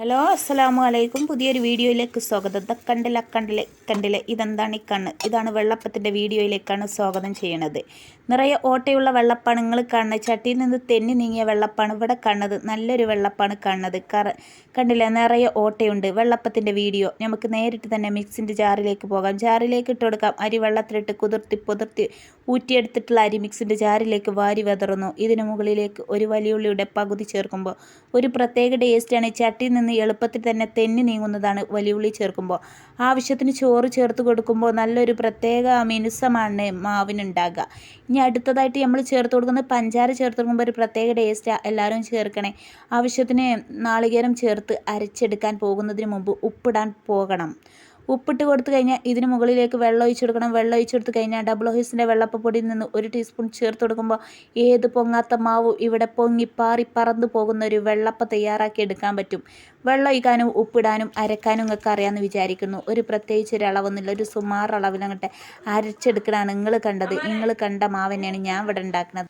Hello അസ്സലാമു അലൈക്കും പുതിയൊരു വീഡിയോയിലേക്ക് സ്വാഗതം. ദ കണ്ടിലെ കണ്ടിലെ കണ്ടിലെ ഇതെന്താണ് ഈ കണ്ണ്? ഇതാണ് വെള്ളപ്പത്തിന്റെ വീഡിയോയിലേക്കാണ് സ്വാഗതം ചെയ്യണത്. നിറയെ ഓട്ടയുള്ള വെള്ളപ്പാണ് കാണുന്നത് ചട്ടിയിൽ നിന്ന് തെന്നി നീങ്ങിയ വെള്ളപ്പാണ് ഇവിടെ കാണുന്നത് നല്ലൊരു വെള്ളപ്പാണ് കാണുന്നത് കറ കണ്ടില്ല? നിറയെ ഓട്ടയുണ്ട്. വെള്ളപ്പത്തിന്റെ വീഡിയോ. നമുക്ക് നേരിട്ട് തന്നെ മിക്സിന്റെ ജാറിലേക്ക് പോകാം. ജാറിലേക്ക് ഇട്ട് കൊടുക്കാം. അരി വെള്ളത്തിലിട്ട് കുതിർത്തി പുതിർത്തി ഊറ്റിയെടുത്തിട്ടുള്ള അരി മിക്സിന്റെ ജാറിലേക്ക് വാരി വെതറുന്നു. ഇതിന് മുകളിലേക്ക് ഒരു വലിയ ഉള്ളിയുടെ പകുതി ചേർക്കുമ്പോൾ ഒരു പ്രത്യേക ടേസ്റ്റാണ്. ചട്ടിയിൽ നിന്ന് എളുപ്പത്തിൽ തന്നെ തെന്നി നീങ്ങുന്നതാണ് വലിയ ഉള്ളി ചേർക്കുമ്പോൾ. ആവശ്യത്തിന് ചോറ് ചേർത്ത് കൊടുക്കുമ്പോൾ നല്ലൊരു പ്രത്യേക മിനുസമാണ് മാവിനുണ്ടാകുക. ഇനി അടുത്തതായിട്ട് നമ്മൾ ചേർത്ത് കൊടുക്കുന്നത് പഞ്ചാര ചേർത്ത് കൊടുക്കുമ്പോൾ ഒരു പ്രത്യേക ടേസ്റ്റാണ് എല്ലാവരും ചേർക്കണേ. ആവശ്യത്തിന് നാളികേരം ചേർത്ത് അരച്ചെടുക്കാൻ പോകുന്നതിന് മുമ്പ് ഉപ്പിടാൻ പോകണം. ഉപ്പിട്ട് കൊടുത്തു കഴിഞ്ഞാൽ ഇതിന് മുകളിലേക്ക് വെള്ളം ഒഴിച്ചു കൊടുക്കണം. വെള്ളം ഒഴിച്ചു കൊടുത്തു കഴിഞ്ഞാൽ ഡബിൾ ഹോയ്സിന്റെ വെള്ളപ്പപ്പൊടിയിൽ നിന്ന് ഒരു ടീസ്പൂൺ ചേർത്ത് കൊടുക്കുമ്പോൾ ഏത് പൊങ്ങാത്ത മാവും ഇവിടെ പൊങ്ങി പാറി പറന്നു പോകുന്ന ഒരു വെള്ളപ്പ തയ്യാറാക്കി എടുക്കാൻ പറ്റും. വെള്ളം ഒഴിക്കാനും ഉപ്പിടാനും അരക്കാനും ഒക്കെ അറിയാമെന്ന് വിചാരിക്കുന്നു. ഒരു പ്രത്യേകിച്ച് ഒരു അളവൊന്നുമില്ല. ഒരു സുമാർ അളവിലങ്ങട്ടെ അരച്ചെടുക്കലാണ് നിങ്ങൾ കണ്ടത്. നിങ്ങൾ കണ്ട മാവ് തന്നെയാണ് ഞാൻ ഇവിടെ ഉണ്ടാക്കുന്നത്.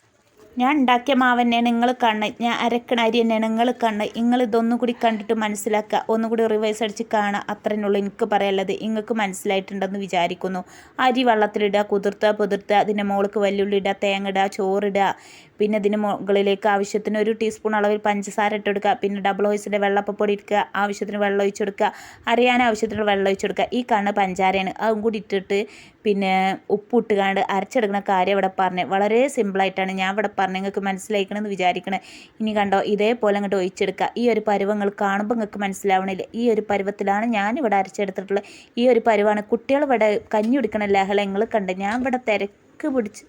ഞാൻ ഉണ്ടാക്കിയ മാവ് തന്നെ നിങ്ങൾ കണ്ണ് ഞാൻ അരക്കണ അരി തന്നെ നിങ്ങൾ കണ്ണ്. നിങ്ങൾ ഇതൊന്നും കൂടി കണ്ടിട്ട് മനസ്സിലാക്കുക. ഒന്നുകൂടി റിവേഴ്സ് അടിച്ച് കാണുക. അത്രേനുള്ളൂ എനിക്ക് പറയാനുള്ളത്. നിങ്ങൾക്ക് മനസ്സിലായിട്ടുണ്ടെന്ന് വിചാരിക്കുന്നു. അരി വെള്ളത്തിലിടുക കുതിർത്തുക പുതിർത്തുക അതിന്റെ മോൾക്ക് വല്ലുള്ളി ഇടുക തേങ്ങ ഇടുക ചോറിടുക പിന്നെ ഇതിന് മുകളിലേക്ക് ആവശ്യത്തിന് ഒരു ടീസ്പൂൺ അളവിൽ പഞ്ചസാര ഇട്ട് കൊടുക്കുക പിന്നെ ഡബിൾ ഓയിസിന്റെ വെള്ളപ്പൊടി ഇടുക ആവശ്യത്തിന് വെള്ളം ഒഴിച്ച് കൊടുക്കുക അറിയാൻ ആവശ്യത്തിന് വെള്ളം ഒഴിച്ച് കൊടുക്കുക ഈ കണ്ണ് പഞ്ചാരയാണ്. അതും കൂടി ഇട്ടിട്ട് പിന്നെ ഉപ്പിട്ട് കണ്ട് അരച്ചെടുക്കുന്ന കാര്യം ഇവിടെ പറഞ്ഞത് വളരെ സിമ്പിളായിട്ടാണ് ഞാൻ ഇവിടെ പറഞ്ഞത് നിങ്ങൾക്ക് മനസ്സിലായിക്കണമെന്ന് വിചാരിക്കണേ. ഇനി കണ്ടോ ഇതേപോലെ അങ്ങോട്ട് ഒഴിച്ചെടുക്കുക. ഈ ഒരു പരുവങ്ങൾ കാണുമ്പോൾ നിങ്ങൾക്ക് മനസ്സിലാവണില്ല. ഈ ഒരു പരുവത്തിലാണ് ഞാൻ ഇവിടെ അരച്ചെടുത്തിട്ടുള്ളത്. ഈ ഒരു പരുവാണ് കുട്ടികൾ ഇവിടെ കഞ്ഞി കുടിക്കണ ലഹള നിങ്ങൾ കണ്ട്. ഞാൻ ഇവിടെ തിരക്ക് പിടിച്ച്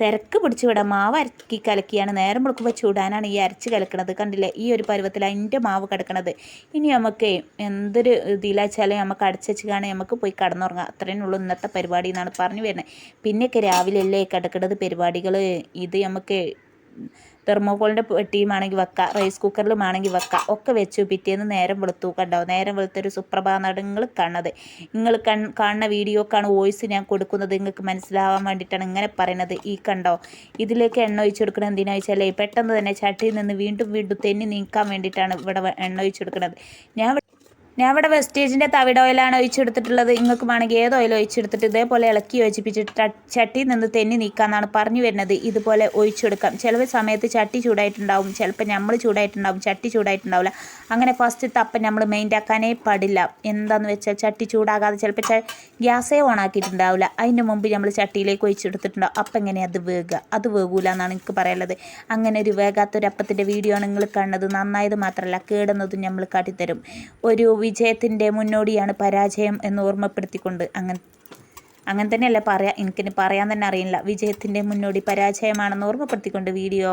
തിരക്ക് പിടിച്ച് വിടാം മാവ് അരക്കി കലക്കിയാണ്. നേരം വെളുക്കുമ്പോൾ ചൂടാനാണ് ഈ അരച്ച് കലക്കണത്. കണ്ടില്ലേ? ഈ ഒരു പരുവത്തിൽ അതിന്റെ മാവ് കിടക്കണത്. ഇനി നമുക്ക് എന്തൊരു ഇതിലാച്ചാലും നമുക്ക് അടച്ചു കാണാൻ നമുക്ക് പോയി കടന്നുറങ്ങാം. അത്രയും ഉള്ളൂ ഇന്നത്തെ പരിപാടി എന്നാണ് പറഞ്ഞു വരുന്നത്. പിന്നെയൊക്കെ രാവിലെ അല്ലേ കിടക്കുന്നത് പരിപാടികൾ ഇത് നമുക്ക് തെർമോകോളിന്റെ പെട്ടിയുമാണെങ്കിൽ വെക്കാം റൈസ് കുക്കറിലുമാണെങ്കിൽ വെക്കാം ഒക്കെ വെച്ചു പിറ്റേന്ന് നേരം വെളുത്തു. കണ്ടാവും നേരം വെളുത്തൊരു സുപ്രഭാ നടങ്ങൾ കാണുന്നത്. നിങ്ങൾ കൺ കാണുന്ന വീഡിയോക്കാണ് വോയിസ് ഞാൻ കൊടുക്കുന്നത്. നിങ്ങൾക്ക് മനസ്സിലാവാൻ വേണ്ടിയിട്ടാണ് ഇങ്ങനെ പറയുന്നത് ഈ കണ്ടോ? ഇതിലേക്ക് എണ്ണ ഒഴിച്ചു കൊടുക്കണം എന്തിനാ വെച്ചാൽ പെട്ടെന്ന് തന്നെ ചട്ടിയിൽ നിന്ന് വീണ്ടും വീണ്ടും തെന്നി നീക്കാൻ വേണ്ടിയിട്ടാണ് ഇവിടെ എണ്ണ ഒഴിച്ചു കൊടുക്കുന്നത് ഞാൻ ഞാൻ ഇവിടെ വെസ്റ്റേജിന്റെ തവിട് ഓയിലാണ് ഒഴിച്ചെടുത്തിട്ടുള്ളത്. നിങ്ങൾക്ക് വേണമെങ്കിൽ ഏത് ഓയിൽ ഒഴിച്ചെടുത്തിട്ട് ഇതേപോലെ ഇളക്കി യോജിപ്പിച്ചിട്ട് ചട്ടിയിൽ നിന്ന് തെന്നി നീക്കാമെന്നാണ് പറഞ്ഞു വരുന്നത്. ഇതുപോലെ ഒഴിച്ചെടുക്കാം. ചില സമയത്ത് ചട്ടി ചൂടായിട്ടുണ്ടാവും. ചിലപ്പോൾ നമ്മൾ ചൂടായിട്ടുണ്ടാവും. ചട്ടി ചൂടായിട്ടുണ്ടാവില്ല. അങ്ങനെ ഫസ്റ്റ് തപ്പം നമ്മൾ മെയിന്റാക്കാനേ പാടില്ല. എന്താണെന്ന് വെച്ചാൽ ചട്ടി ചൂടാകാതെ ചിലപ്പോൾ ഗ്യാസേ ഓൺ ആക്കിയിട്ടുണ്ടാവില്ല. അതിന് മുമ്പ് നമ്മൾ ചട്ടിയിലേക്ക് ഒഴിച്ചെടുത്തിട്ടുണ്ടാവും. അപ്പം എങ്ങനെ അത് വേഗുക അത് വേകൂല എന്നാണ് എനിക്ക് പറയാനുള്ളത്. അങ്ങനെ ഒരു വേഗാത്തൊരു അപ്പത്തിന്റെ വീഡിയോ ആണ് നിങ്ങൾ കണ്ടത്. നന്നായത് മാത്രമല്ല കേടുന്നതും നമ്മൾ കാട്ടിത്തരും. ഒരു വിജയത്തിന്റെ മുന്നോടിയാണ് പരാജയം എന്ന് ഓർമ്മപ്പെടുത്തിക്കൊണ്ട് അങ്ങനെ അങ്ങനെ തന്നെയല്ല പറയാം എനിക്ക് പറയാൻ തന്നെ അറിയില്ല. വിജയത്തിന്റെ മുന്നോടി പരാജയമാണെന്ന് ഓർമ്മപ്പെടുത്തിക്കൊണ്ട് വീഡിയോ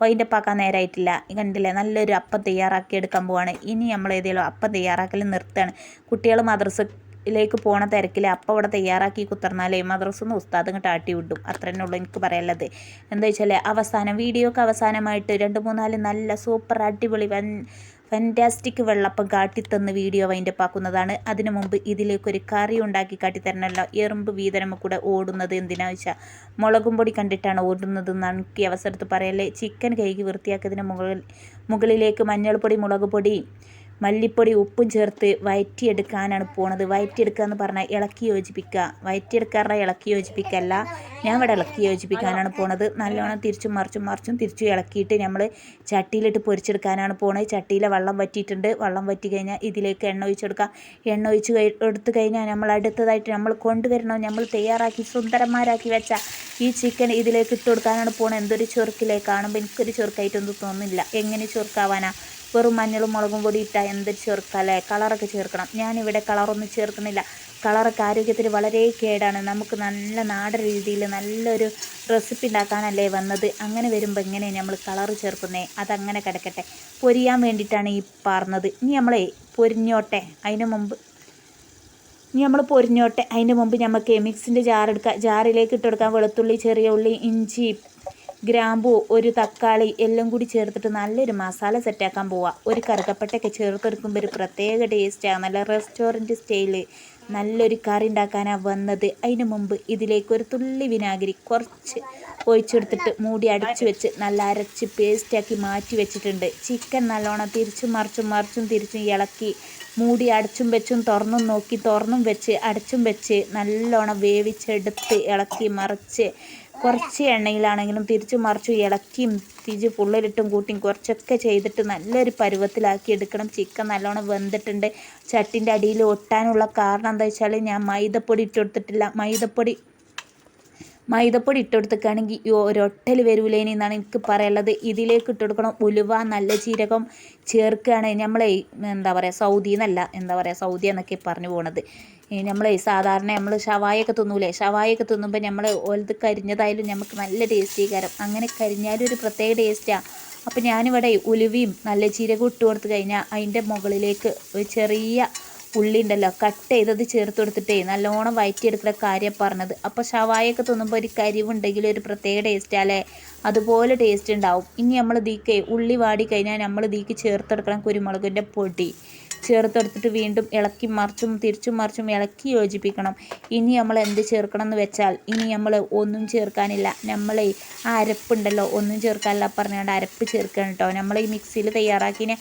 വൈന്റെ പാക്കാൻ നേരമായിട്ടില്ല കണ്ടില്ലേ നല്ലൊരു അപ്പം തയ്യാറാക്കി എടുക്കാൻ പോവാണ്. ഇനി നമ്മൾ ഏതെങ്കിലും അപ്പം തയ്യാറാക്കൽ നിർത്തുകയാണ്. കുട്ടികൾ മദ്രസയിലേക്ക് പോണ തിരക്കിൽ അപ്പം ഇവിടെ തയ്യാറാക്കി കുത്തർന്നാലേ മദ്രസന്ന് ഉസ്താദ് ഇങ്ങോട്ട് ആട്ടി വിടും. അത്ര തന്നെ ഉള്ളൂ എനിക്ക് പറയാനുള്ളത്. എന്താ വെച്ചാൽ അവസാനം വീഡിയോക്ക് അവസാനമായിട്ട് രണ്ട് മൂന്നാൽ നല്ല സൂപ്പർ അടിപൊളി വൻ ഫാന്റാസ്റ്റിക് വെള്ളപ്പം കാട്ടിത്തന്ന് വീഡിയോ വൈൻഡപ്പാക്കുന്നതാണ് അതിനു മുമ്പ് ഇതിലേക്കൊരു കറി ഉണ്ടാക്കി കാട്ടിത്തരണമല്ലോ എറുമ്പ് വീതനം കൂടെ ഓടുന്നത് എന്തിനാ വെച്ചാൽ മുളകും പൊടി കണ്ടിട്ടാണ് ഓടുന്നത് എന്നാണ് അവസരത്ത് പറയല്ലേ ചിക്കൻ കഴുകി വൃത്തിയാക്കിയതിന് മുകളിൽ മുകളിലേക്ക് മഞ്ഞൾപ്പൊടി മുളക് പൊടി മല്ലിപ്പൊടി ഉപ്പും ചേർത്ത് വയറ്റിയെടുക്കാനാണ് പോണത്. വയറ്റിയെടുക്കുക എന്ന് പറഞ്ഞാൽ ഇളക്കി യോജിപ്പിക്കുക വയറ്റിയെടുക്കാറുടെ ഇളക്കി യോജിപ്പിക്കല്ല. ഞാൻ ഇവിടെ ഇളക്കി യോജിപ്പിക്കാനാണ് പോണത്. നല്ലോണം തിരിച്ചും മറിച്ചും മറിച്ചും തിരിച്ചും ഇളക്കിയിട്ട് നമ്മൾ ചട്ടിയിലിട്ട് പൊരിച്ചെടുക്കാനാണ് പോണത്. ചട്ടിയിലെ വെള്ളം വറ്റിയിട്ടുണ്ട്. വെള്ളം വറ്റി കഴിഞ്ഞാൽ ഇതിലേക്ക് എണ്ണ ഒഴിച്ചെടുക്കുക എണ്ണ ഒഴിച്ച് എടുത്തു കഴിഞ്ഞാൽ നമ്മൾ അടുത്തതായിട്ട് നമ്മൾ കൊണ്ടുവരണോ. നമ്മൾ തയ്യാറാക്കി സുന്ദരന്മാരാക്കി വെച്ച ഈ ചിക്കൻ ഇതിലേക്ക് ഇട്ട് കൊടുക്കാനാണ് പോണത്. എന്തൊരു ചൊറുക്കിലേക്ക് എനിക്കൊരു ചൊറുക്കായിട്ടൊന്നും തോന്നുന്നില്ല എങ്ങനെ ചൊറുക്കാവാനാ? വെറും മഞ്ഞളും മുളകും പൊടി ഇട്ടാൽ എന്ത് ചേർക്കല്ലേ? കളറൊക്കെ ചേർക്കണം. ഞാനിവിടെ കളറൊന്നും ചേർക്കുന്നില്ല. കളറൊക്കെ ആരോഗ്യത്തിന് വളരെ കേടാണ്. നമുക്ക് നല്ല നാടൻ രീതിയിൽ നല്ലൊരു റെസിപ്പി ഉണ്ടാക്കാനല്ലേ വന്നത്. അങ്ങനെ വരുമ്പോൾ എങ്ങനെയാണ് നമ്മൾ കളർ ചേർക്കുന്നത് അതങ്ങനെ കിടക്കട്ടെ. പൊരിയാൻ വേണ്ടിയിട്ടാണ് ഈ പാർന്നത്. ഇനി നമ്മളെ പൊരിഞ്ഞോട്ടെ. അതിന് മുമ്പ് ഇനി നമ്മൾ പൊരിഞ്ഞോട്ടെ. അതിന് മുമ്പ് നമുക്ക് മിക്സിന്റെ ജാർ എടുക്കുക ജാറിലേക്ക് ഇട്ട് കൊടുക്കാം. വെളുത്തുള്ളി ചെറിയ ഉള്ളി ഇഞ്ചി ഗ്രാമ്പു ഒരു തക്കാളി എല്ലാം കൂടി ചേർത്തിട്ട് നല്ലൊരു മസാല സെറ്റാക്കാൻ പോവാം. ഒരു കറുകപ്പട്ടയൊക്കെ ചേർത്തെടുക്കുമ്പോൾ ഒരു പ്രത്യേക ടേസ്റ്റാണ് നല്ല റെസ്റ്റോറന്റ് സ്റ്റൈൽ നല്ലൊരു കറി ഉണ്ടാക്കാനാണ് വന്നത്. അതിന് മുമ്പ് ഇതിലേക്ക് ഒരു തുള്ളി വിനാഗിരി കുറച്ച് ഒഴിച്ചെടുത്തിട്ട് മൂടി അടച്ചു വെച്ച് നല്ല അരച്ച് പേസ്റ്റാക്കി മാറ്റി വെച്ചിട്ടുണ്ട്. ചിക്കൻ നല്ലോണം തിരിച്ചും മറിച്ചും മറിച്ചും തിരിച്ചും ഇളക്കി മൂടി അടച്ചും വെച്ചും തുറന്നും നോക്കി തുറന്നും വെച്ച് അടച്ചും വെച്ച് നല്ലോണം വേവിച്ചെടുത്ത് ഇളക്കി മറിച്ച് കുറച്ച് എണ്ണയിലാണെങ്കിലും തിരിച്ചു മറിച്ചു ഇളക്കിയും തിരിച്ച് ഫുള്ളിലിട്ടും കൂട്ടിയും കുറച്ചൊക്കെ ചെയ്തിട്ട് നല്ലൊരു പരുവത്തിലാക്കി എടുക്കണം. ചിക്കൻ നല്ലോണം വെന്തിട്ടുണ്ട്. ചട്ടിന്റെ അടിയിൽ ഒട്ടാനുള്ള കാരണം എന്താ വെച്ചാൽ ഞാൻ മൈദപ്പൊടി ഇട്ട് കൊടുത്തിട്ടില്ല. മൈദപ്പൊടി മൈദപ്പൊടി ഇട്ട് കൊടുത്തേക്കാണെങ്കിൽ ഈ ഒരൊട്ടൽ വരൂലേനി എന്നാണ് എനിക്ക് പറയാനുള്ളത്. ഇതിലേക്ക് ഇട്ട് കൊടുക്കണം ഉലുവ നല്ല ജീരകം ചേർക്കുകയാണ്. നമ്മളെ എന്താ പറയുക സൗദി എന്നല്ല എന്താ പറയുക സൗദി എന്നൊക്കെ പറഞ്ഞു പോണത്. നമ്മൾ സാധാരണ നമ്മൾ ഷവായൊക്കെ തിന്നൂലേ? ഷവായൊക്കെ തിന്നുമ്പോൾ നമ്മൾ ഓലത് കരിഞ്ഞതായാലും നമുക്ക് നല്ല ടേസ്റ്റി കാരം. അങ്ങനെ കരിഞ്ഞാലും ഒരു പ്രത്യേക ടേസ്റ്റാണ് അപ്പോൾ ഞാനിവിടെ ഉലുവയും നല്ല ജീരകവും ഇട്ട് കൊടുത്തു കഴിഞ്ഞാൽ അതിന്റെ മുകളിലേക്ക് ചെറിയ ഉള്ളി ഉണ്ടല്ലോ കട്ട് ചെയ്തത് ചേർത്ത് കൊടുത്തിട്ടേ നല്ലോണം വയറ്റിയെടുക്കുന്ന കാര്യം പറഞ്ഞത്. അപ്പോൾ ഷവായൊക്കെ തിന്നുമ്പോൾ ഒരു കരിവുണ്ടെങ്കിൽ ഒരു പ്രത്യേക ടേസ്റ്റ് അല്ലേ? അതുപോലെ ടേസ്റ്റ് ഉണ്ടാവും ഇനി നമ്മൾ ദീക്ക് ഉള്ളി വാടി കഴിഞ്ഞാൽ നമ്മൾ ദീക്ക് ചേർത്തെടുക്കണം കുരുമുളകിന്റെ പൊടി. ചേർത്തെടുത്തിട്ട് വീണ്ടും ഇളക്കി മറിച്ചും തിരിച്ചും മറിച്ചും ഇളക്കി യോജിപ്പിക്കണം. ഇനി നമ്മൾ എന്ത് ചേർക്കണം എന്ന് വെച്ചാൽ ഇനി നമ്മൾ ഒന്നും ചേർക്കാനില്ല. നമ്മൾ ആ അരപ്പുണ്ടല്ലോ ഒന്നും ചേർക്കാനില്ല പറഞ്ഞുകൊണ്ട് അരപ്പ് ചേർക്കണം കേട്ടോ നമ്മൾ ഈ മിക്സിയിൽ തയ്യാറാക്കിയ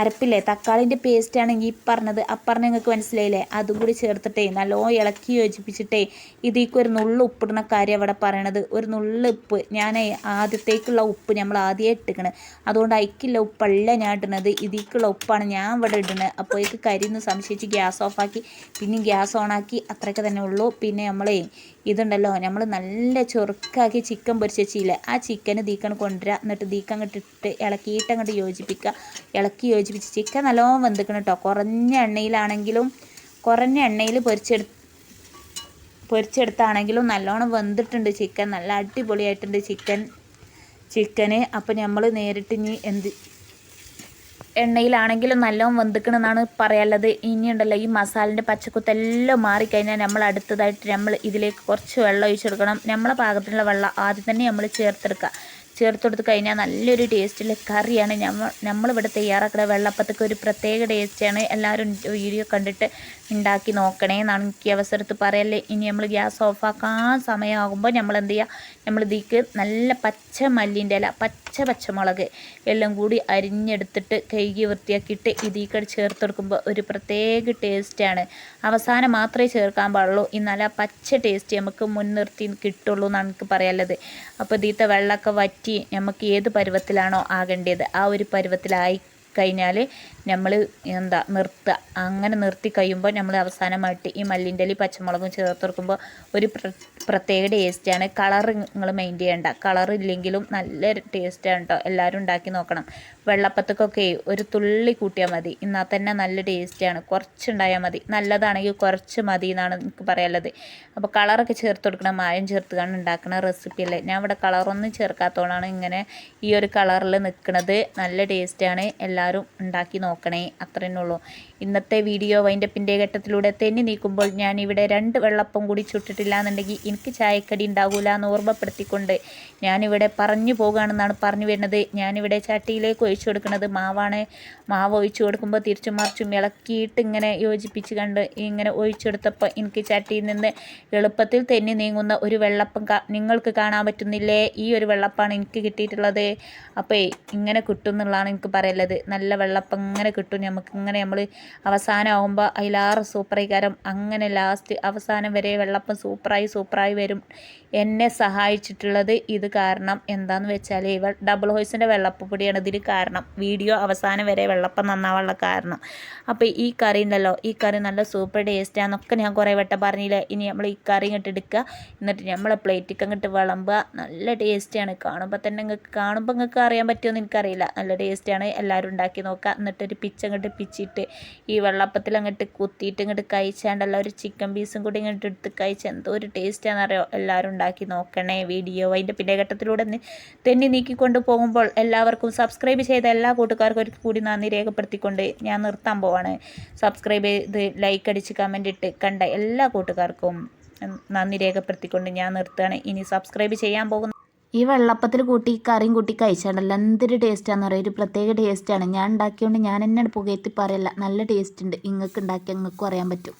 അരപ്പില്ലേ? തക്കാളിന്റെ പേസ്റ്റ് ആണെങ്കിൽ ഈ പറഞ്ഞത്. അപ്പറഞ്ഞ നിങ്ങൾക്ക് മനസ്സിലായില്ലേ? അതും കൂടി ചേർത്തിട്ടേ നല്ലോ ഇളക്കി യോജിപ്പിച്ചിട്ടേ ഇതിലേക്ക് ഒരു നുള്ള് ഉപ്പിടുന്ന കാര്യം അവിടെ പറയണത്. ഒരു നുള്ള് ഉപ്പ്. ഞാൻ ആദ്യത്തേക്കുള്ള ഉപ്പ് നമ്മൾ ആദ്യമേ ഇട്ടിക്കണ്. അതുകൊണ്ട് അയക്കില്ല ഉപ്പല്ല ഞാൻ ഇടുന്നത് ഇതിലേക്കുള്ള ഉപ്പാണ് ഞാൻ ഇവിടെ ഇടുന്നത് അപ്പോൾ എനിക്ക് കരിന്ന് സംശയിച്ച് ഗ്യാസ് ഓഫാക്കി പിന്നെ ഗ്യാസ് ഓണാക്കി അത്രയൊക്കെ തന്നെ ഉള്ളൂ. പിന്നെ നമ്മളേ ഇതുണ്ടല്ലോ. നമ്മൾ നല്ല ചെറുക്കാക്കി ചിക്കൻ പൊരിച്ച് വെച്ചില്ലേ ആ ചിക്കന് ദീക്കണ് കൊണ്ടുവരിക എന്നിട്ട് ദീക്കം ഇട്ടിട്ട് ഇളക്കിയിട്ട് യോജിപ്പിക്കുക. ഇളക്കി യോജിപ്പിച്ച് ചിക്കൻ നല്ലോണം വെന്തിക്കണം കേട്ടോ കുറഞ്ഞ എണ്ണയിലാണെങ്കിലും കുറഞ്ഞ എണ്ണയിൽ പൊരിച്ചെടു പൊരിച്ചെടുത്താണെങ്കിലും നല്ലോണം വെന്തിട്ടുണ്ട് ചിക്കൻ. നല്ല അടിപൊളിയായിട്ടുണ്ട് ചിക്കൻ ചിക്കന്. അപ്പോൾ നമ്മൾ നേരിട്ട് ഇനി എന്ത് എണ്ണയിലാണെങ്കിലും നല്ലോണം വെന്തിക്കണമെന്നാണ് പറയാനുള്ളത് ഇനിയുണ്ടല്ലോ ഈ മസാലിന്റെ പച്ചക്കുത്തെല്ലാം മാറിക്കഴിഞ്ഞാൽ നമ്മൾ അടുത്തതായിട്ട് നമ്മൾ ഇതിലേക്ക് കുറച്ച് വെള്ളം ഒഴിച്ചെടുക്കണം. നമ്മളെ പാകത്തിനുള്ള വെള്ളം ആദ്യം തന്നെ നമ്മൾ ചേർത്തെടുക്കുക ചേർത്ത് കൊടുത്ത് കഴിഞ്ഞാൽ നല്ലൊരു ടേസ്റ്റുള്ള കറിയാണ്. നമ്മൾ നമ്മളിവിടെ തയ്യാറാക്കുന്ന വെള്ളപ്പത്തൊക്കെ ഒരു പ്രത്യേക ടേസ്റ്റാണ്. എല്ലാവരും വീഡിയോ കണ്ടിട്ട് ഉണ്ടാക്കി നോക്കണേ എന്നാണ് എനിക്ക് അവസരത്ത് പറയല്ലേ ഇനി നമ്മൾ ഗ്യാസ് ഓഫാക്കാൻ സമയമാകുമ്പോൾ നമ്മൾ എന്ത് ചെയ്യുക നമ്മൾ ഇതിക്ക് നല്ല പച്ച മല്ലിന്റെ ഇല പച്ച പച്ചമുളക് എല്ലാം കൂടി അരിഞ്ഞെടുത്തിട്ട് കഴുകി വൃത്തിയാക്കിയിട്ട് ഇതിക്കടി ചേർത്ത് കൊടുക്കുമ്പോൾ ഒരു പ്രത്യേക ടേസ്റ്റാണ്. അവസാനം മാത്രമേ ചേർക്കാൻ പാടുള്ളൂ. എന്നാൽ പച്ച ടേസ്റ്റ് നമുക്ക് മുൻനിർത്തി കിട്ടുള്ളൂ എന്നാണ് എനിക്ക് പറയാനുള്ളത്. അപ്പോൾ ഇതിത്തെ വെള്ളമൊക്കെ വറ്റി നമുക്ക് ഏത് പരുവത്തിലാണോ ആകേണ്ടത് ആ ഒരു പരുവത്തിലായി കഴിഞ്ഞാൽ നമ്മൾ എന്താ നിർത്തുക അങ്ങനെ നിർത്തി കഴിയുമ്പോൾ നമ്മൾ അവസാനമായിട്ട് ഈ മല്ലിന്റെ പച്ചമുളകും ചേർത്ത് കൊടുക്കുമ്പോൾ ഒരു പ്രത്യേക ടേസ്റ്റാണ് കളർ നിങ്ങൾ മെയിൻ ചെയ്യേണ്ട. കളർ ഇല്ലെങ്കിലും നല്ല ടേസ്റ്റാണ് കേട്ടോ എല്ലാവരും ഉണ്ടാക്കി നോക്കണം. വെള്ളപ്പത്തക്കൊക്കെ ഒരു തുള്ളി കൂട്ടിയാൽ മതി. എന്നാൽ തന്നെ നല്ല ടേസ്റ്റാണ് കുറച്ചുണ്ടായാൽ മതി. നല്ലതാണെങ്കിൽ കുറച്ച് മതി എന്നാണ് എനിക്ക് പറയാനുള്ളത്. അപ്പോൾ കളറൊക്കെ ചേർത്ത് കൊടുക്കണം. മായം ചേർത്ത് ഉണ്ടാക്കുന്ന റെസിപ്പി അല്ലേ? ഞാൻ ഇവിടെ കളറൊന്നും ചേർക്കാത്തതുകൊണ്ടാണ് ഇങ്ങനെ ഈ ഒരു കളറിൽ നിൽക്കുന്നത് നല്ല ടേസ്റ്റാണ് എല്ലാവരും ഉണ്ടാക്കി നോക്കണേ അത്രേ ഉള്ളൂ ഇന്നത്തെ വീഡിയോ വൈൻഡപ്പിന്റെ ഘട്ടത്തിലൂടെ തെന്നി നീക്കുമ്പോൾ ഞാൻ ഇവിടെ രണ്ട് വെള്ളപ്പം കൂടി ചുട്ടിട്ടില്ല എന്നുണ്ടെങ്കിൽ എനിക്ക് ചായക്കടി ഉണ്ടാകില്ല എന്ന് ഓർമ്മപ്പെടുത്തിക്കൊണ്ട് ഞാനിവിടെ പറഞ്ഞു പോകുകയാണെന്നാണ് പറഞ്ഞു വരുന്നത്. ഞാനിവിടെ ചട്ടിയിലേക്ക് ഒഴിച്ചു കൊടുക്കുന്നത് മാവാണ്. മാവ് ഒഴിച്ചു കൊടുക്കുമ്പോൾ തിരിച്ചു മറിച്ചും ഇളക്കിയിട്ട് ഇങ്ങനെ യോജിപ്പിച്ച് കണ്ട് ഇങ്ങനെ ഒഴിച്ചെടുത്തപ്പോൾ എനിക്ക് ചട്ടിയിൽ നിന്ന് എളുപ്പത്തിൽ തെന്നി നീങ്ങുന്ന ഒരു വെള്ളപ്പം നിങ്ങൾക്ക് കാണാൻ പറ്റുന്നില്ലേ? ഈ ഒരു വെള്ളപ്പാണ് എനിക്ക് കിട്ടിയിട്ടുള്ളത്. അപ്പോൾ ഇങ്ങനെ കിട്ടും എന്നുള്ളതാണ് എനിക്ക് പറയുള്ളത് നല്ല വെള്ളപ്പം ഇങ്ങനെ കിട്ടും. നമുക്ക് ഇങ്ങനെ നമ്മൾ അവസാനമാകുമ്പോൾ അതിലാറ് സൂപ്പറായിക്കാരം അങ്ങനെ ലാസ്റ്റ് അവസാനം വരെ വെള്ളപ്പം സൂപ്പറായി സൂപ്പറായി വരും. എന്നെ സഹായിച്ചിട്ടുള്ളത് ഇത് കാരണം എന്താണെന്ന് വെച്ചാൽ ഡബിൾ ഹോയ്സിന്റെ വെള്ളപ്പൊടിയാണ് ഇതിന് കാരണം. വീഡിയോ അവസാനം വരെ വെള്ളപ്പം നന്നാവാനുള്ള കാരണം. അപ്പോൾ ഈ കറി ഉണ്ടല്ലോ ഈ കറി നല്ല സൂപ്പർ ടേസ്റ്റാന്നൊക്കെ ഞാൻ കുറേ വട്ടം പറഞ്ഞില്ല? ഇനി നമ്മൾ ഈ കറി ഇങ്ങോട്ട് എടുക്കുക എന്നിട്ട് നമ്മൾ പ്ലേറ്റിക്ക് അങ്ങോട്ട് വിളമ്പുക. നല്ല ടേസ്റ്റാണ് കാണുമ്പോൾ തന്നെ നിങ്ങൾക്ക് കാണുമ്പോൾ നിങ്ങൾക്ക് അറിയാൻ പറ്റുമെന്ന് എനിക്കറിയില്ല. നല്ല ടേസ്റ്റാണ് എല്ലാവരും ഉണ്ടാക്കി നോക്കുക എന്നിട്ടൊരു പിച്ച് അങ്ങോട്ട് പിച്ചിട്ട് ഈ വെള്ളപ്പത്തിൽ അങ്ങോട്ട് കുത്തിയിട്ട് ഇങ്ങോട്ട് കഴിച്ചാണ്ടല്ല ഒരു ചിക്കൻ പീസും കൂടി ഇങ്ങോട്ട് എടുത്ത് കഴിച്ച് എന്തോ ഒരു ടേസ്റ്റാണെന്നറിയോ എല്ലാവരും ഉണ്ടാക്കി നോക്കണേ വീഡിയോ അതിന്റെ പിന്നെ ഘട്ടത്തിലൂടെ തെന്നി നീക്കിക്കൊണ്ട് പോകുമ്പോൾ എല്ലാവർക്കും സബ്സ്ക്രൈബ് ചെയ്ത എല്ലാ കൂട്ടുകാർക്കും ഒരു കൂടി നന്ദി രേഖപ്പെടുത്തിക്കൊണ്ട് ഞാൻ നിർത്താൻ പോവാണ്. സബ്സ്ക്രൈബ് ചെയ്ത് ലൈക്ക് അടിച്ച് കമന്റ് ഇട്ട് കണ്ട എല്ലാ കൂട്ടുകാർക്കും നന്ദി രേഖപ്പെടുത്തിക്കൊണ്ട് ഞാൻ നിർത്തുകയാണ്. ഇനി സബ്സ്ക്രൈബ് ചെയ്യാൻ പോകുന്ന ഈ വെള്ളപ്പത്തിൽ കൂട്ടി കറിയും കൂട്ടി കഴിച്ചാണ്ടല്ലോ. എന്തൊരു ടേസ്റ്റാന്ന് പറയുക ഒരു പ്രത്യേക ടേസ്റ്റാണ് ഞാൻ ഉണ്ടാക്കിയതുകൊണ്ട് ഞാൻ എന്നെ പുകയത്തി പറയല്ല. നല്ല ടേസ്റ്റ് ഉണ്ട്. ഇങ്ങൾക്ക് ഉണ്ടാക്കി നിങ്ങൾക്കും അറിയാൻ പറ്റും.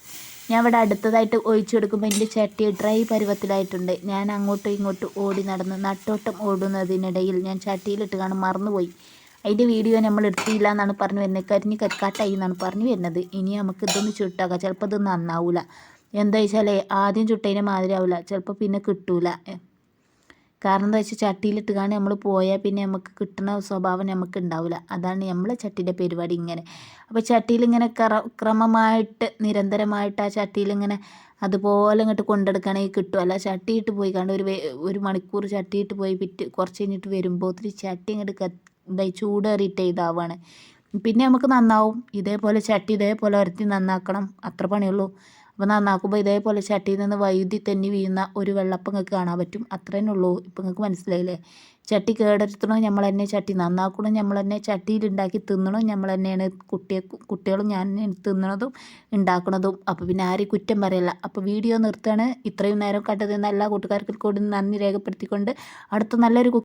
ഞാൻ ഇവിടെ അടുത്തതായിട്ട് ഒഴിച്ചു കൊടുക്കുമ്പോൾ എന്റെ ചട്ടി ഡ്രൈ പരുവത്തിലായിട്ടുണ്ട്. ഞാൻ അങ്ങോട്ടും ഇങ്ങോട്ടും ഓടി നടന്ന് നട്ടോട്ടം ഓടുന്നതിനിടയിൽ ഞാൻ ചട്ടിയിലിട്ട് കാണും മറന്നുപോയി. അതിന്റെ വീഡിയോ നമ്മൾ എടുത്തില്ല എന്നാണ് പറഞ്ഞു വരുന്നത്. കരിഞ്ഞ് കരിക്കാട്ടായി എന്നാണ് പറഞ്ഞു വരുന്നത്. ഇനി നമുക്ക് ഇതൊന്ന് ചുട്ടാക്കാം. ചിലപ്പോൾ ഇത് നന്നാവില്ല എന്താ വെച്ചാൽ ആദ്യം ചുട്ടതിനെ മാതിരി ആവില്ല ചിലപ്പോൾ പിന്നെ കിട്ടൂല. കാരണം എന്താ വെച്ചാൽ ചട്ടിയിലിട്ട് കാണി നമ്മൾ പോയാൽ പിന്നെ നമുക്ക് കിട്ടുന്ന സ്വഭാവം നമുക്ക് ഉണ്ടാവില്ല അതാണ് നമ്മളെ ചട്ടിയുടെ പരിപാടി ഇങ്ങനെ. അപ്പോൾ ചട്ടിയിൽ ഇങ്ങനെ ക്ര ക്രമമായിട്ട് നിരന്തരമായിട്ട് ആ ചട്ടിയിൽ ഇങ്ങനെ അതുപോലെ ഇങ്ങോട്ട് കൊണ്ടെടുക്കുകയാണെങ്കിൽ കിട്ടും. അല്ല ചട്ടിയിട്ട് പോയി കണ്ട് ഒരു ഒരു മണിക്കൂർ ചട്ടിയിട്ട് പോയി പിറ്റ് കുറച്ച് കഴിഞ്ഞിട്ട് വരുമ്പോൾ ഒത്തിരി ചട്ടി ഇങ്ങോട്ട് എന്തായി ചൂടേറിയിട്ട് ഇതാവുകയാണ് പിന്നെ നമുക്ക് നന്നാവും. ഇതേപോലെ ചട്ടി ഇതേപോലെ ഉരത്തി നന്നാക്കണം. അത്ര പണിയുള്ളൂ. അപ്പോൾ നന്നാക്കുമ്പോൾ ഇതേപോലെ ചട്ടിയിൽ നിന്ന് വൈദ്യുതി തന്നെ വീഴുന്ന ഒരു വെള്ളപ്പം നിങ്ങൾക്ക് കാണാൻ പറ്റും. അത്രേ ഉള്ളൂ. ഇപ്പം നിങ്ങൾക്ക് മനസ്സിലായില്ലേ? ചട്ടി കേടെടുത്തണോ നമ്മൾ തന്നെ ചട്ടി? നന്നാക്കണം നമ്മൾ തന്നെ ചട്ടിയിലുണ്ടാക്കി തിന്നണം നമ്മൾ തന്നെയാണ് കുട്ടിയെ കുട്ടികളും ഞാൻ തിന്നണതും ഉണ്ടാക്കണതും അപ്പോൾ പിന്നെ ആരും കുറ്റം പറയല്ല. അപ്പോൾ വീഡിയോ നിർത്താണ് ഇത്രയും നേരം കണ്ടത് എല്ലാ കൂട്ടുകാർക്കും കൂടി നന്ദി രേഖപ്പെടുത്തിക്കൊണ്ട് അടുത്ത നല്ലൊരു